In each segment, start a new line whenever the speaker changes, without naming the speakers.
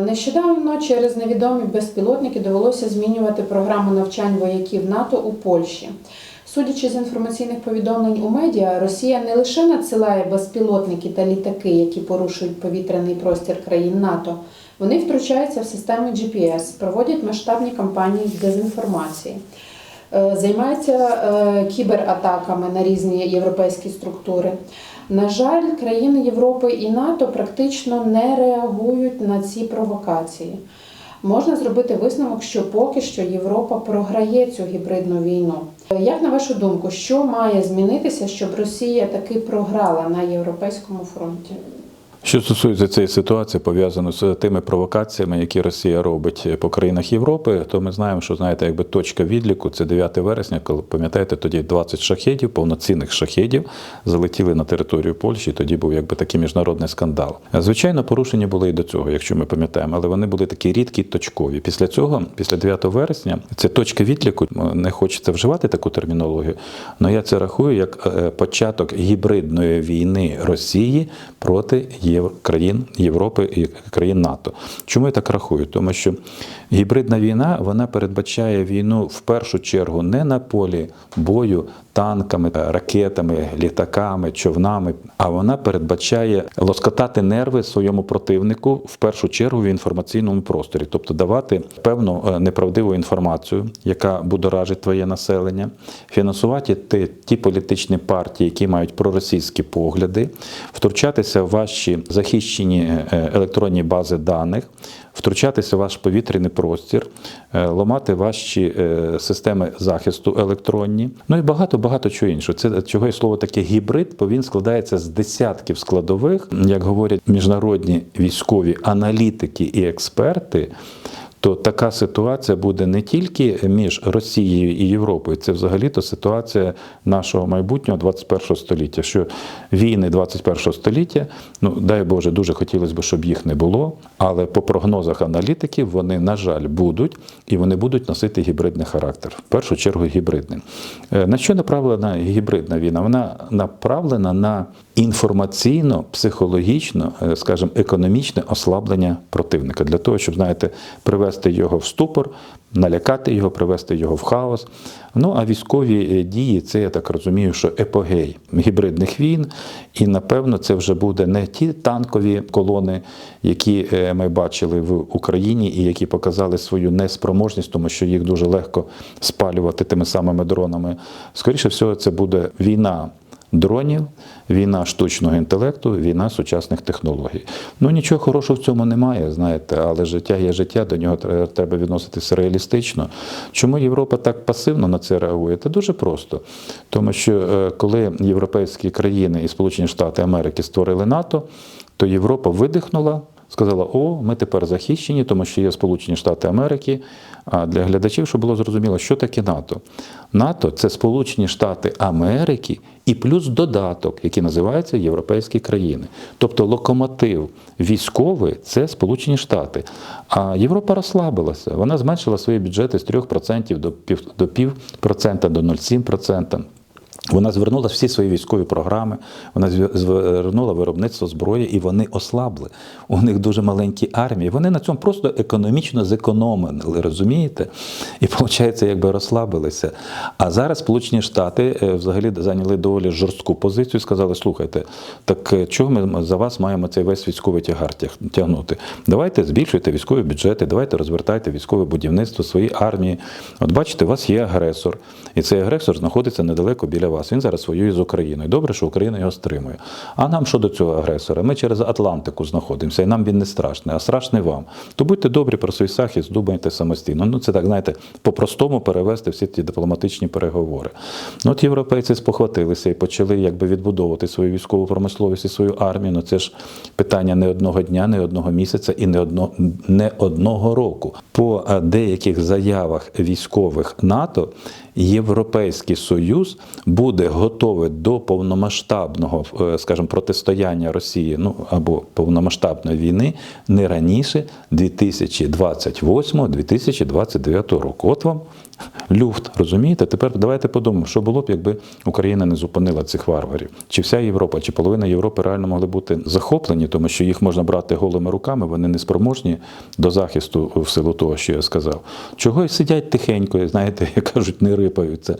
Нещодавно через невідомі безпілотники довелося змінювати програму навчань вояків НАТО у Польщі. Судячи з інформаційних повідомлень у медіа, Росія не лише надсилає безпілотники та літаки, які порушують повітряний простір країн НАТО, вони втручаються в системи GPS, проводять масштабні кампанії з дезінформації, е, займаються е, кібератаками на різні європейські структури. На жаль, країни Європи і НАТО практично не реагують на ці провокації. Можна зробити висновок, що поки що Європа програє цю гібридну війну. Як на вашу думку, що має змінитися, щоб Росія таки програла на європейському фронті?
Що стосується цієї ситуації, пов'язано з тими провокаціями, які Росія робить по країнах Європи, то ми знаємо, що знаєте, якби точка відліку це 9 вересня, коли пам'ятаєте, тоді 20 шахедів, повноцінних шахедів, залетіли на територію Польщі. Тоді був якби такий міжнародний скандал. Звичайно, порушення були і до цього, якщо ми пам'ятаємо, але вони були такі рідкі, точкові. Після цього, після 9 вересня, це точка відліку. Не хочеться вживати таку термінологію, але я це рахую як е, початок гібридної війни Росії проти Єв... країн Європи і країн НАТО. Чому я так рахую? Тому що гібридна війна вона передбачає війну в першу чергу не на полі бою танками, ракетами, літаками, човнами, а вона передбачає лоскотати нерви своєму противнику в першу чергу в інформаційному просторі, тобто давати певну е, неправдиву інформацію, яка будоражить твоє населення, фінансувати ті, ті політичні партії, які мають проросійські погляди, втручатися в ваші захищені е, електронні бази даних, втручатися в ваш повітряний простір, е, ламати ваші е, системи захисту електронні, ну і багато багато чого іншого. Це чого і слово таке гібрид, бо він складається з десятків складових, як говорять міжнародні військові аналітики і експерти. То така ситуація буде не тільки між Росією і Європою, це взагалі-то ситуація нашого майбутнього 21 століття. Що війни 21 століття, ну дай Боже, дуже хотілося б, щоб їх не було. Але по прогнозах аналітиків вони, на жаль, будуть і вони будуть носити гібридний характер. В першу чергу гібридний. Е, На що направлена гібридна війна? Вона направлена на інформаційно, психологічно, е, скажімо, економічне ослаблення противника для того, щоб знаєте, привести його в ступор, налякати його, привести його в хаос. Ну а військові е, дії це я так розумію, що епогей гібридних війн, і напевно це вже буде не ті танкові колони, які е, ми бачили в Україні, і які показали свою неспроможність, тому що їх дуже легко спалювати тими самими дронами. Скоріше всього, це буде війна дронів, війна штучного інтелекту, війна сучасних технологій. Ну нічого хорошого в цьому немає, знаєте, але життя є життя, до нього тре- треба відноситися реалістично. Чому Європа так пасивно на це реагує? Це дуже просто. Тому що е, коли європейські країни і Сполучені Штати Америки створили НАТО, то Європа видихнула. Сказала, о, ми тепер захищені, тому що є Сполучені Штати Америки. А для глядачів, щоб було зрозуміло, що таке НАТО. НАТО це Сполучені Штати Америки і плюс додаток, який називається Європейські країни. Тобто локомотив військовий це Сполучені Штати. А Європа розслабилася. Вона зменшила свої бюджети з 3% до пів до півпроцента, до 0,7%. Вона звернула всі свої військові програми, вона звернула виробництво зброї, і вони ослабли. У них дуже маленькі армії. Вони на цьому просто економічно зекономили, розумієте? І виходить, якби розслабилися. А зараз Сполучені Штати е, взагалі зайняли доволі жорстку позицію і сказали: слухайте, так е, чого ми за вас маємо цей весь військовий тягар тягнути? Давайте збільшуйте військові бюджети, давайте розвертайте військове будівництво свої армії. От бачите, у вас є агресор, і цей агресор знаходиться недалеко біля вас. Він зараз воює з Україною. Добре, що Україна його стримує. А нам що до цього агресора? Ми через Атлантику знаходимося, і нам він не страшний, а страшний вам. То будьте добрі про свій захист, думайте самостійно. Ну це так, знаєте, по-простому перевести всі ті дипломатичні переговори. Ну, от європейці спохватилися і почали якби відбудовувати свою військову промисловість і свою армію. Ну це ж питання не одного дня, не одного місяця і не одно, не одного року. По е, деяких заявах військових НАТО Європейський Союз буде готовий до повномасштабного, е, скажімо, протистояння Росії, ну або повномасштабної війни не раніше 2028-2029 року. От вам люфт, розумієте? Тепер давайте подумаємо, що було б, якби Україна не зупинила цих варварів. Чи вся Європа, чи половина Європи реально могли бути захоплені, тому що їх можна брати голими руками, вони не спроможні до захисту в силу того, що я сказав. Чого сидять тихенько, знаєте, як кажуть, не рипаються,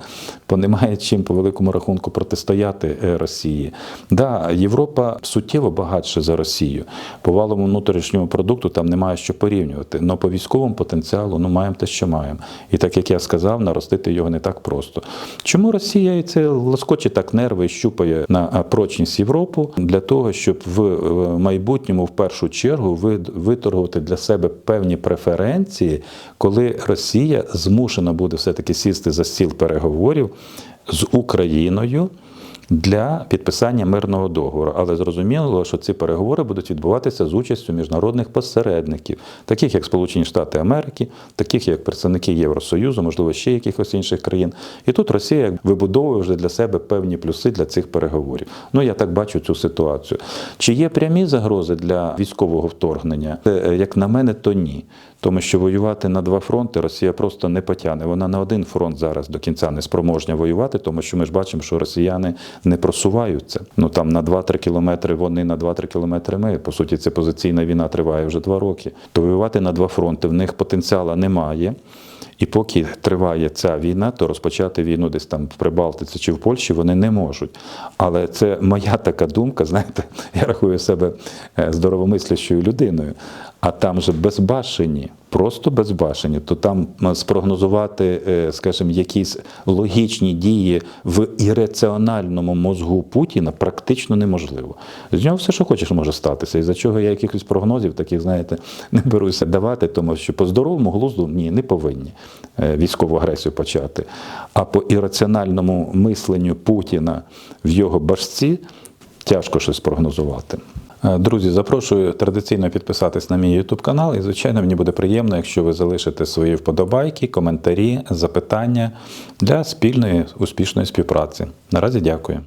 бо немає чим по великому рахунку протистояти е, Росії. Да, Європа суттєво багатша за Росію. По валовому внутрішньому продукту там немає що порівнювати. але по військовому потенціалу ну маємо те, що маємо. І так як я сказав, наростити його не так просто. Чому Росія і це лоскоче так нерви щупає на прочність Європу для того, щоб в е, майбутньому в першу чергу ви- виторгувати для себе певні преференції, коли Росія змушена буде все-таки сісти за стіл переговорів з Україною. Для підписання мирного договору, але зрозуміло, що ці переговори будуть відбуватися з участю міжнародних посередників, таких як Сполучені Штати Америки, таких як представники Євросоюзу, можливо, ще якихось інших країн. І тут Росія вибудовує вже для себе певні плюси для цих переговорів. Ну я так бачу цю ситуацію. Чи є прямі загрози для військового вторгнення? Е, Як на мене, то ні. Тому що воювати на два фронти Росія просто не потягне. Вона на один фронт зараз до кінця не спроможня воювати, тому що ми ж бачимо, що росіяни не просуваються. Ну там на 2-3 кілометри вони, на 2-3 кілометри ми. По суті, це позиційна війна триває вже два роки. То воювати на два фронти в них потенціалу немає. І поки триває ця війна, то розпочати війну десь там в Прибалтиці чи в Польщі вони не можуть. Але це моя така думка, знаєте, я рахую себе е, здоровомислящою людиною. А там же безбашені, просто безбашені, то там спрогнозувати, е, скажімо, якісь логічні дії в ірраціональному мозгу Путіна практично неможливо. З нього все, що хочеш, може статися. І за чого я якихось прогнозів, таких, знаєте, не беруся давати, тому що по здоровому глузду ні, не повинні е, військову агресію почати. А по ірраціональному мисленню Путіна в його башці тяжко щось прогнозувати. Е, Друзі, запрошую традиційно підписатись на мій YouTube канал. І, звичайно, мені буде приємно, якщо ви залишите свої вподобайки, коментарі, запитання для спільної успішної співпраці. Наразі дякую.